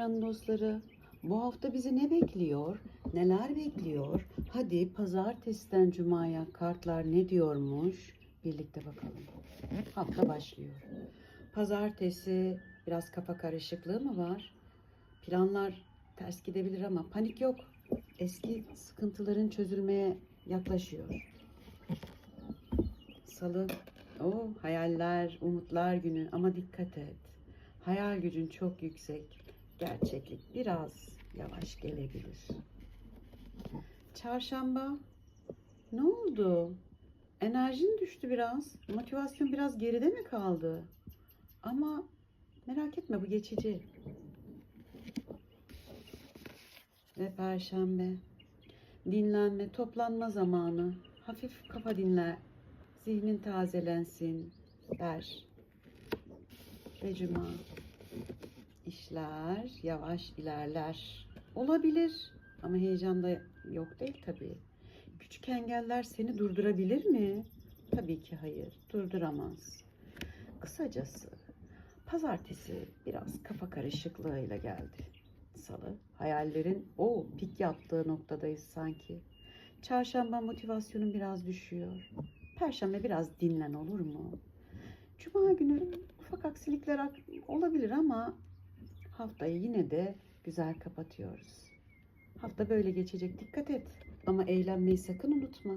kameranın dostları. Bu hafta bizi ne bekliyor? Neler bekliyor? Hadi pazartesiden cumaya kartlar ne diyormuş? Birlikte bakalım. Hafta başlıyor. Pazartesi biraz kafa karışıklığı mı var? Planlar ters gidebilir ama panik yok. Eski sıkıntıların çözülmeye yaklaşıyor. Salı, o hayaller, umutlar günü ama dikkat et. Hayal gücün çok yüksek. Gerçeklik biraz yavaş gelebilir. Çarşamba, ne oldu? Enerjin düştü biraz. Motivasyon biraz geride mi kaldı? Ama merak etme bu geçici. Ve perşembe. Dinlenme, toplanma zamanı. Hafif kafa dinle. Zihnin tazelensin der. Ve cuma. İşler yavaş ilerler. Olabilir ama heyecan da yok değil tabii. Küçük engeller seni durdurabilir mi? Tabii ki hayır, durduramaz. Kısacası pazartesi biraz kafa karışıklığıyla geldi. Salı hayallerin o pik yaptığı noktadayız sanki. Çarşamba motivasyonun biraz düşüyor. Perşembe biraz dinlen olur mu? Cuma günü ufak aksilikler ak- olabilir ama haftayı yine de güzel kapatıyoruz. Hafta böyle geçecek dikkat et. Ama eğlenmeyi sakın unutma.